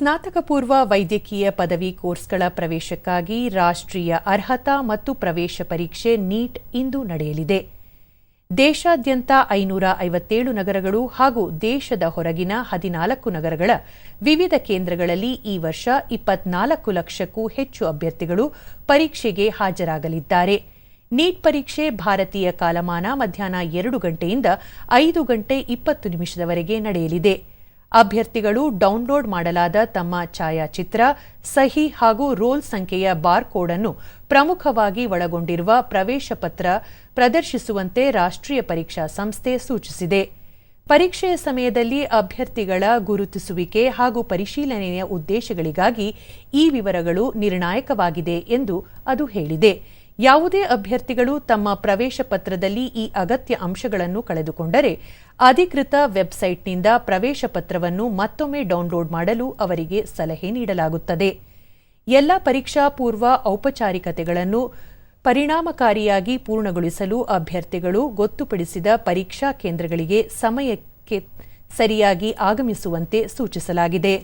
ಸ್ನಾತಕ ಪೂರ್ವ ವೈದ್ಯಕೀಯ ಪದವಿ ಕೋರ್ಸ್ಗಳ ಪ್ರವೇಶಕ್ಕಾಗಿ ರಾಷ್ಟ್ರೀಯ ಅರ್ಹತಾ ಮತ್ತು ಪ್ರವೇಶ ಪರೀಕ್ಷೆ ನೀಟ್ ಇಂದು ನಡೆಯಲಿದೆ. ದೇಶಾದ್ಯಂತ ಐನೂರ ಐವತ್ತೇಳು ನಗರಗಳು ಹಾಗೂ ದೇಶದ ಹೊರಗಿನ ಹದಿನಾಲ್ಕು ನಗರಗಳ ವಿವಿಧ ಕೇಂದ್ರಗಳಲ್ಲಿ ಈ ವರ್ಷ ಇಪ್ಪತ್ನಾಲ್ಕು ಲಕ್ಷಕ್ಕೂ ಹೆಚ್ಚು ಅಭ್ಯರ್ಥಿಗಳು ಪರೀಕ್ಷೆಗೆ ಹಾಜರಾಗಲಿದ್ದಾರೆ. ನೀಟ್ ಪರೀಕ್ಷೆ ಭಾರತೀಯ ಕಾಲಮಾನ ಮಧ್ಯಾಹ್ನ ಎರಡು ಗಂಟೆಯಿಂದ ಐದು ಗಂಟೆ ಇಪ್ಪತ್ತು ನಿಮಿಷದವರೆಗೆ ನಡೆಯಲಿದೆ. ಅಭ್ಯರ್ಥಿಗಳು ಡೌನ್ಲೋಡ್ ಮಾಡಲಾದ ತಮ್ಮ ಛಾಯಾಚಿತ್ರ, ಸಹಿ ಹಾಗೂ ರೋಲ್ ಸಂಖ್ಯೆಯ ಬಾರ್ಕೋಡ್ ಅನ್ನು ಪ್ರಮುಖವಾಗಿ ಒಳಗೊಂಡಿರುವ ಪ್ರವೇಶ ಪತ್ರ ಪ್ರದರ್ಶಿಸುವಂತೆ ರಾಷ್ಟ್ರೀಯ ಪರೀಕ್ಷಾ ಸಂಸ್ಥೆ ಸೂಚಿಸಿದೆ. ಪರೀಕ್ಷೆಯ ಸಮಯದಲ್ಲಿ ಅಭ್ಯರ್ಥಿಗಳ ಗುರುತಿಸುವಿಕೆ ಹಾಗೂ ಪರಿಶೀಲನೆಯ ಉದ್ದೇಶಗಳಿಗಾಗಿ ಈ ವಿವರಗಳು ನಿರ್ಣಾಯಕವಾಗಿದೆ ಎಂದು ಅದು ಹೇಳಿದೆ. ಯಾವುದೇ ಅಭ್ಯರ್ಥಿಗಳು ತಮ್ಮ ಪ್ರವೇಶ ಪತ್ರದಲ್ಲಿ ಈ ಅಗತ್ಯ ಅಂಶಗಳನ್ನು ಕಳೆದುಕೊಂಡರೆ, ಅಧಿಕೃತ ವೆಬ್ಸೈಟ್ನಿಂದ ಪ್ರವೇಶ ಪತ್ರವನ್ನು ಮತ್ತೊಮ್ಮೆ ಡೌನ್ಲೋಡ್ ಮಾಡಲು ಅವರಿಗೆ ಸಲಹೆ ನೀಡಲಾಗುತ್ತದೆ. ಎಲ್ಲ ಪರೀಕ್ಷಾ ಪೂರ್ವ ಔಪಚಾರಿಕತೆಗಳನ್ನು ಪರಿಣಾಮಕಾರಿಯಾಗಿ ಪೂರ್ಣಗೊಳಿಸಲು ಅಭ್ಯರ್ಥಿಗಳು ಗೊತ್ತುಪಡಿಸಿದ ಪರೀಕ್ಷಾ ಕೇಂದ್ರಗಳಿಗೆ ಸಮಯಕ್ಕೆ ಸರಿಯಾಗಿ ಆಗಮಿಸುವಂತೆ ಸೂಚಿಸಲಾಗಿದೆ.